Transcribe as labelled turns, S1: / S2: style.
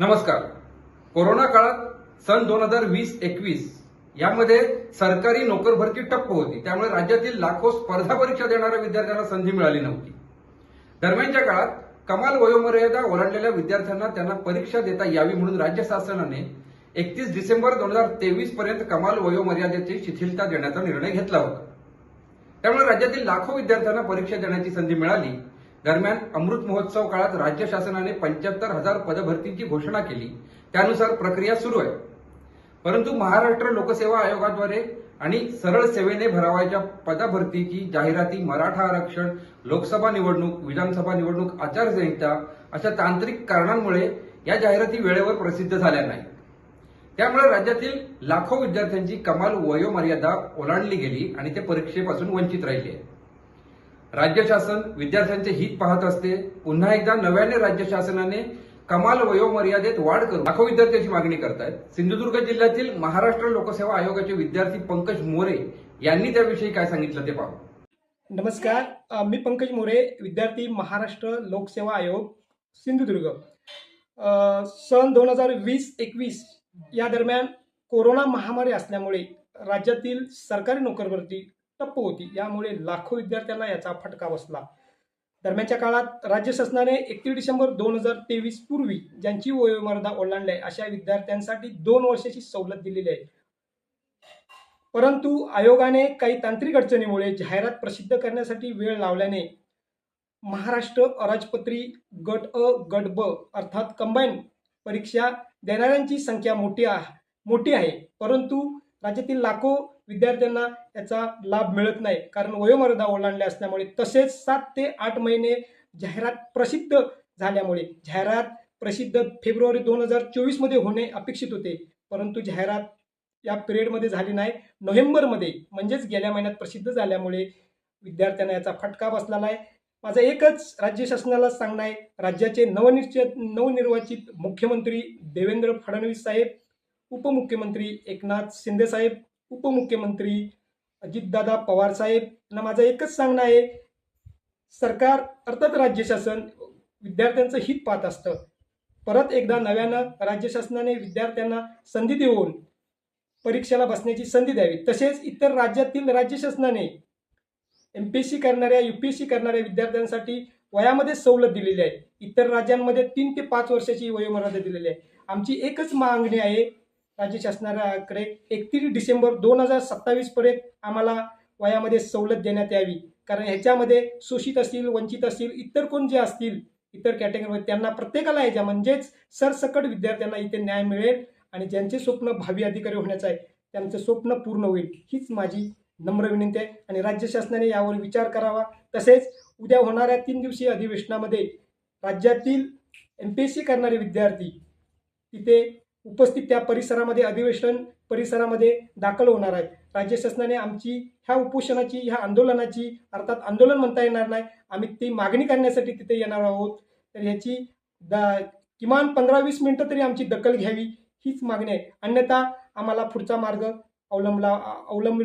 S1: नमस्कार. कोरोना काळात सन दोन हजार वीस एकवीस यामध्ये सरकारी नोकर भरती टप्प होती. त्यामुळे राज्यातील लाखो स्पर्धा परीक्षा देणाऱ्या विद्यार्थ्यांना संधी मिळाली नव्हती. दरम्यानच्या काळात कमाल वयोमर्यादा ओलांडलेल्या विद्यार्थ्यांना त्यांना परीक्षा देता यावी म्हणून राज्य शासनाने एकतीस डिसेंबर दोन हजार तेवीस पर्यंत कमाल वयोमर्यादेची शिथिलता देण्याचा निर्णय घेतला होता. त्यामुळे राज्यातील लाखो विद्यार्थ्यांना परीक्षा देण्याची संधी मिळाली. दरम्यान अमृत महोत्सव काळात राज्य शासनाने पंच्याहत्तर हजार पदभरतीची घोषणा केली. त्यानुसार प्रक्रिया सुरू आहे. परंतु महाराष्ट्र लोकसेवा आयोगाद्वारे आणि सरळ सेवेने भरावायच्या पदभरतीची जाहिराती मराठा आरक्षण लोकसभा निवडणूक विधानसभा निवडणूक आचारसंहिता अशा तांत्रिक कारणांमुळे या जाहिराती वेळेवर प्रसिद्ध झाल्या नाही त्यामुळे राज्यातील लाखो विद्यार्थ्यांची कमाल वयोमर्यादा ओलांडली गेली आणि ते परीक्षेपासून वंचित राहिले. आहे राज्य शासन विद्यार्थ्यांचे हित पाहत असते. पुन्हा एकदा नव्याने राज्य शासनाने कमाल वयोमर्यादेत वाढ करून लाखो विद्यार्थ्यांची मागणी करतायत. सिंधुदुर्ग जिल्ह्यातील महाराष्ट्र लोकसेवा आयोगाचे विद्यार्थी पंकज मोरे यांनी त्याविषयी काय सांगितलं ते पाहू.
S2: नमस्कार. मी पंकज मोरे विद्यार्थी महाराष्ट्र लोकसेवा आयोग सिंधुदुर्ग. सन दोन हजार वीस एकवीस या दरम्यान कोरोना महामारी असल्यामुळे राज्यातील सरकारी नोकरवर्ती टप्प होती. यामुळे लाखो विद्यार्थ्यांना याचा फटका बसला. दरम्यानच्या काळात राज्य शासनाने एकतीस डिसेंबर दोन हजार तेवीस पूर्वी ज्यांची वयोमर्यादा ओलांडली आहे अशा विद्यार्थ्यांसाठी दोन वर्षाची सवलत दिलेली आहे. परंतु आयोगाने काही तांत्रिक अडचणीमुळे जाहिरात प्रसिद्ध करण्यासाठी वेळ लावल्याने महाराष्ट्र अराजपत्री गट अ गट ब अर्थात कंबाईन परीक्षा देणाऱ्यांची संख्या मोठी मोठी आहे. परंतु राज्यातील लाखो विद्यार्थ्यांना याचा लाभ मिळत नाही. कारण वयोमर्यादा ओलांडल्या असल्यामुळे तसेच सात ते आठ महिने जाहिरात प्रसिद्ध झाल्यामुळे जाहिरात प्रसिद्ध फेब्रुवारी दोन हजार चोवीसमध्ये होणे अपेक्षित होते. परंतु जाहिरात या पिरियडमध्ये झाली नाही. नोव्हेंबरमध्ये म्हणजेच गेल्या महिन्यात प्रसिद्ध झाल्यामुळे विद्यार्थ्यांना याचा फटका बसलेला आहे. माझं एकच राज्य शासनाला सांगणं आहे. राज्याचे नवनिश्चित नवनिर्वाचित मुख्यमंत्री देवेंद्र फडणवीस साहेब उपमुख्यमंत्री एकनाथ शिंदे साहेब उपमुख्यमंत्री अजितदादा पवार साहेब. यांना माझं एकच सांगणं आहे सरकार अर्थात राज्य शासन विद्यार्थ्यांचं हित पाहत असतं. परत एकदा नव्यानं राज्य शासनाने विद्यार्थ्यांना संधी देऊन परीक्षेला बसण्याची संधी द्यावी. तसेच इतर राज्यातील राज्य शासनाने एम पी एस सी करणाऱ्या यू पी एस सी करणाऱ्या विद्यार्थ्यांसाठी वयामध्ये सवलत दिलेली आहे. इतर राज्यांमध्ये तीन ते पाच वर्षाची वयोमर्यादा दिलेली आहे. आमची एकच मागणी आहे राज्य शासनाकडे एकतीस डिसेंबर दोन हजार सत्तावीस पर्यंत आम्हाला वयामध्ये सवलत देण्यात यावी. कारण ह्याच्यामध्ये शोषित असतील वंचित असतील इतर कोण जे असतील इतर कॅटेगरीमध्ये त्यांना प्रत्येकाला याच्या म्हणजेच सरसकट विद्यार्थ्यांना इथे न्याय मिळेल आणि ज्यांचे स्वप्न भावी अधिकारी होण्याचं आहे त्यांचं स्वप्न पूर्ण होईल. हीच माझी नम्र विनंती आहे आणि राज्य शासनाने यावर विचार करावा. तसेच उद्या होणाऱ्या तीन दिवसीय अधिवेशनामध्ये राज्यातील एम पी एस सी करणारे विद्यार्थी तिथे उपस्थित त्या परिसरामध्ये अधिवेशन परिसरामध्ये दाखल होणार आहे. राज्य शासनाने आमची ह्या उपोषणाची ह्या आंदोलनाची अर्थात आंदोलन म्हणता येणार नाही. आम्ही ती मागणी करण्यासाठी तिथे येणार आहोत. तर ह्याची दा किमान पंधरा वीस मिनटं तरी आमची दखल घ्यावी हीच मागणी आहे. अन्यथा आम्हाला पुढचा मार्ग अवलंबला अवलंब